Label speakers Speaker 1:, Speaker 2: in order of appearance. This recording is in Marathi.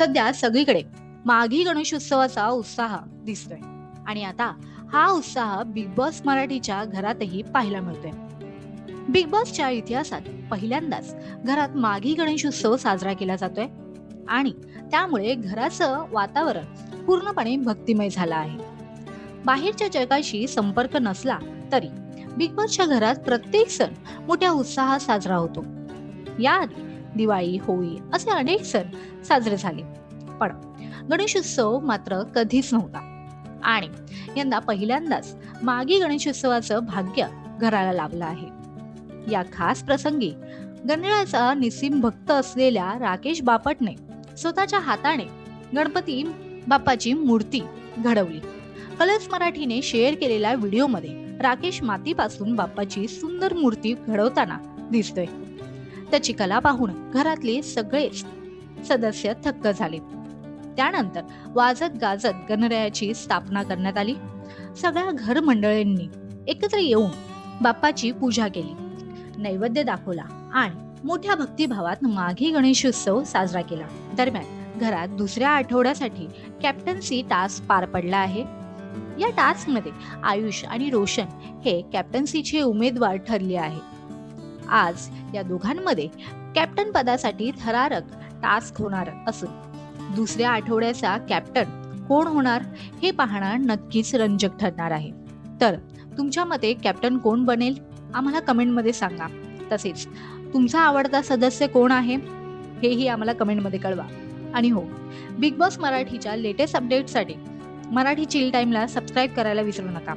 Speaker 1: सध्या सगळीकडे माघी गणेशोत्सवाचा उत्साह दिसतोय. आणि आता हा उत्साह बिग बॉस मराठीच्या घरातही पाहायला मिळतोय. बिग बॉसच्या इतिहासात पहिल्यांदाच घरात माघी गणेशोत्सव साजरा केला जातोय. आणि त्यामुळे घराचं वातावरण पूर्णपणे भक्तिमय झालं आहे. बाहेरच्या जगाशी संपर्क नसला तरी बिग बॉसच्या घरात प्रत्येक सण मोठ्या उत्साहात साजरा होतो. याआधी दिवाळी होळी असे अनेक सण साजरे झाले. पण गणेशोत्सव मात्र कधीच नव्हता. आणि यंदा पहिल्यांदाच मागी गणेशोत्सवाचं भाग्य घराला लाभलं आहे. या खास प्रसंगी गणरायाचा निसीम भक्त असलेल्या राकेश बापटने स्वतःच्या हाताने गणपती बाप्पाची मूर्ती घडवली. कलर्स मराठीने शेअर केलेल्या व्हिडिओमध्ये राकेश मातीपासून बाप्पाची सुंदर मूर्ती घडवताना दिसतोय. त्याची कला पाहून घरातले सगळेच सदस्य थक्क झाले. त्यानंतर वाजत गाजत गणरायाची स्थापना करण्यात आली. सगळ्या घर मंडळींनी एकत्र येऊन बाप्पाची पूजा केली. नैवेद्य दाखवला आणि मोठ्या भक्तिभावात माघी गणेशोत्सव साजरा केला. दरम्यान घरात दुसऱ्या आठवड्यासाठी कॅप्टन्सी टास्क पार पडला आहे. या टास्कमध्ये आयुष आणि रोशन हे कॅप्टन्सीचे उमेदवार ठरले आहे आज या दोघांमध्ये कॅप्टन पदासाठी थरारक टास्क होणार असून दुसऱ्या आठवड्याचा कॅप्टन कोण होणार हे पाहणं नक्कीच रंजक ठरणार आहे. तर तुमच्या मते कॅप्टन कोण बनेल? आम्हाला कमेंटमध्ये सांगा. तसेच तुमचा आवडता सदस्य कोण आहे? हेही आम्हाला कमेंटमध्ये कळवा. आणि हो बिग बॉस मराठीच्या लेटेस्ट अपडेटसाठी मराठी चिल टाईमला सबस्क्राईब करायला विसरू नका.